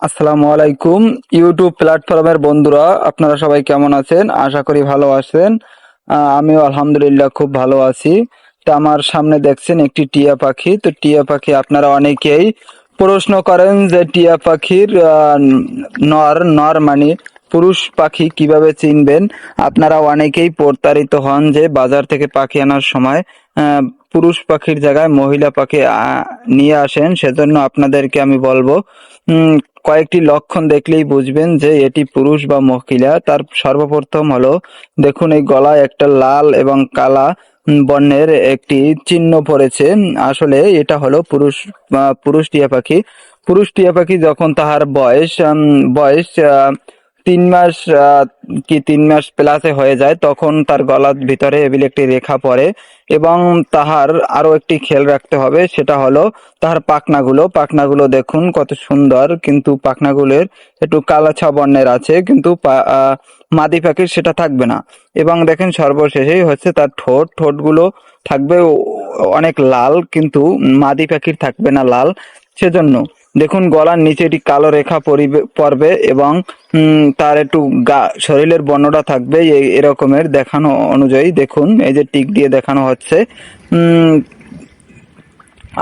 আসসালামু আলাইকুম। ইউটিউব প্ল্যাটফর্মের বন্ধুরা, আপনারা সবাই কেমন আছেন? আশা করি ভালো আছেন। আমিও আলহামদুলিল্লাহ খুব ভালো আছি। তো আমার সামনে দেখছেন একটি টিয়া পাখি। তো টিয়া পাখি আপনারা অনেকেই প্রশ্ন করেন যে টিয়া পাখির নর নর মানে পুরুষ পাখি কীভাবে চিনবেন? আপনারা অনেকেই প্রতারিত হন যে বাজার থেকে পাখি আনার সময় পুরুষ পাখির জায়গায় মহিলা পাখি নিয়ে আসেন। সেজন্য আপনাদেরকে আমি বলব কয়েকটি লক্ষণ দেখলেই বুঝবেন যে এটি পুরুষ বা মহিলা। তার সর্বপ্রথম হলো, দেখুন এই গলায় একটা লাল এবং কালা বর্ণের একটি চিহ্ন পড়েছে। আসলে এটা হলো পুরুষ পুরুষ টিয়া পাখি। পুরুষ টিয়া পাখি যখন তাহার বয়স বয়স তিন মাস কি তিন মাস প্লাসে হয়ে যায়, তখন তার গলার ভিতরে এবিল একটি রেখা পড়ে এবং তাহার আরও একটি খেয়াল রাখতে হবে, সেটা হলো তাহার পাখনাগুলো। পাখনাগুলো দেখুন কত সুন্দর, কিন্তু পাখনাগুলোর একটু কালাছা বর্ণের আছে, কিন্তু মাদি পাখির সেটা থাকবে না। এবং দেখেন সর্বশেষেই হচ্ছে তার ঠোঁট, ঠোঁটগুলো থাকবে অনেক লাল, কিন্তু মাদি পাখির থাকবে না লাল। সেজন্য দেখুন, গলার নিচে একটি কালো রেখা পরিবে পড়বে এবং তার একটু গা, শরীরের বর্ণটা থাকবে এরকমের দেখানো অনুযায়ী। দেখুন, এই যে টিক দিয়ে দেখানো হচ্ছে।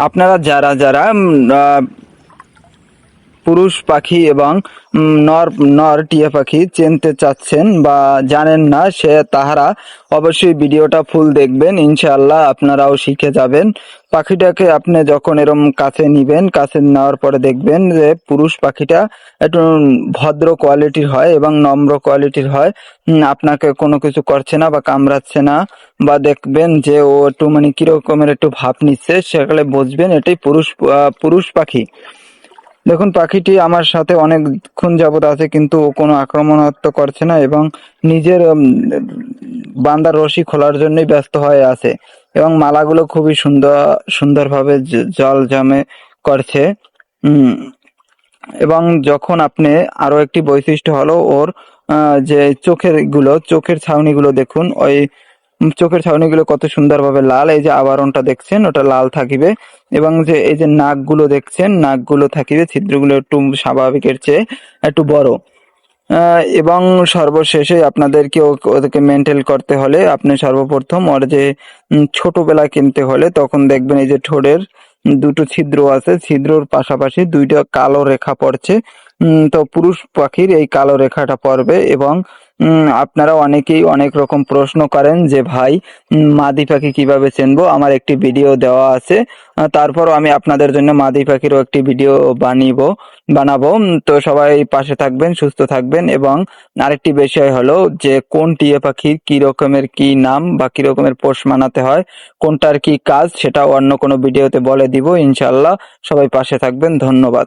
আপনারা যারা যারা পুরুষ পাখি এবং নর নর টিয়া পাখি চিনতে চাচ্ছেন বা জানেন না, সে তাহারা অবশ্যই ভিডিওটা ফুল দেখবেন, ইনশাআল্লাহ আপনারাও শিখে যাবেন। পাখিটাকে আপনি যখন এরম কাছে নিবেন, কাছে নেওয়ার পরে দেখবেন যে পুরুষ পাখিটা একটু ভদ্র কোয়ালিটির হয় এবং নম্র কোয়ালিটির হয়। আপনাকে কোনো কিছু করছে না বা কামড়াচ্ছে না বা দেখবেন যে ও একটু মানে কিরকমের একটু ভাব নিচ্ছে সেকালে বুঝবেন এটাই পুরুষ পুরুষ পাখি। দেখুন, পাখিটি আমার সাথে অনেকক্ষণ যাবৎ আছে, কিন্তু ও কোনো আক্রমণাত্মক করছে না এবং নিজের বান্দার রশি খোলার জন্যই ব্যস্ত হয়ে আছে এবং মালাগুলো খুবই সুন্দর, সুন্দরভাবে জল জমে করছে। এবং যখন আপনি আরও একটি বৈশিষ্ট্য হলো ওর যে চোখেরগুলো, চোখের ছাউনিগুলো দেখুন, ওই চোখের ছাউনিগুলো কত সুন্দরভাবে লাল, এই যে আবরণটা দেখছেন, ওটা লাল থাকিবে। এবং যে এই যে নাকগুলো দেখছেন, নাকগুলো থাকিবে, ছিদ্রগুলো একটু স্বাভাবিকের চেয়ে একটু বড়। এবং সর্বশেষে আপনাদেরকে ওদেরকে মেনটেন করতে হলে আপনি সর্বপ্রথম ওর যে ছোটবেলা কিনতে হলে তখন দেখবেন এই যে ঠোঁটের দুটো ছিদ্র আছে। ছিদ্রর পাশাপাশি দুইটা কালো রেখা পড়ছে। তো পুরুষ পাখির এই কালো রেখাটা পড়বে এবং আপনারা অনেকেই অনেক রকম প্রশ্ন করেন যে, ভাই মাদি পাখি কীভাবে চিনবো? আমার একটি ভিডিও দেওয়া আছে। তারপরও আমি আপনাদের জন্য মাদি পাখিরও একটি ভিডিও বানিব, বানাবো। তো সবাই পাশে থাকবেন, সুস্থ থাকবেন এবং আরেকটি বিষয় হলো যে, কোন টিয়া পাখির কি রকমের কি নাম বা কি রকমের পোষ মানাতে হয়, কোনটার কি কাজ সেটা অন্য কোনো ভিডিওতে বলে দিব। ইনশাল্লাহ সবাই পাশে থাকবেন। ধন্যবাদ।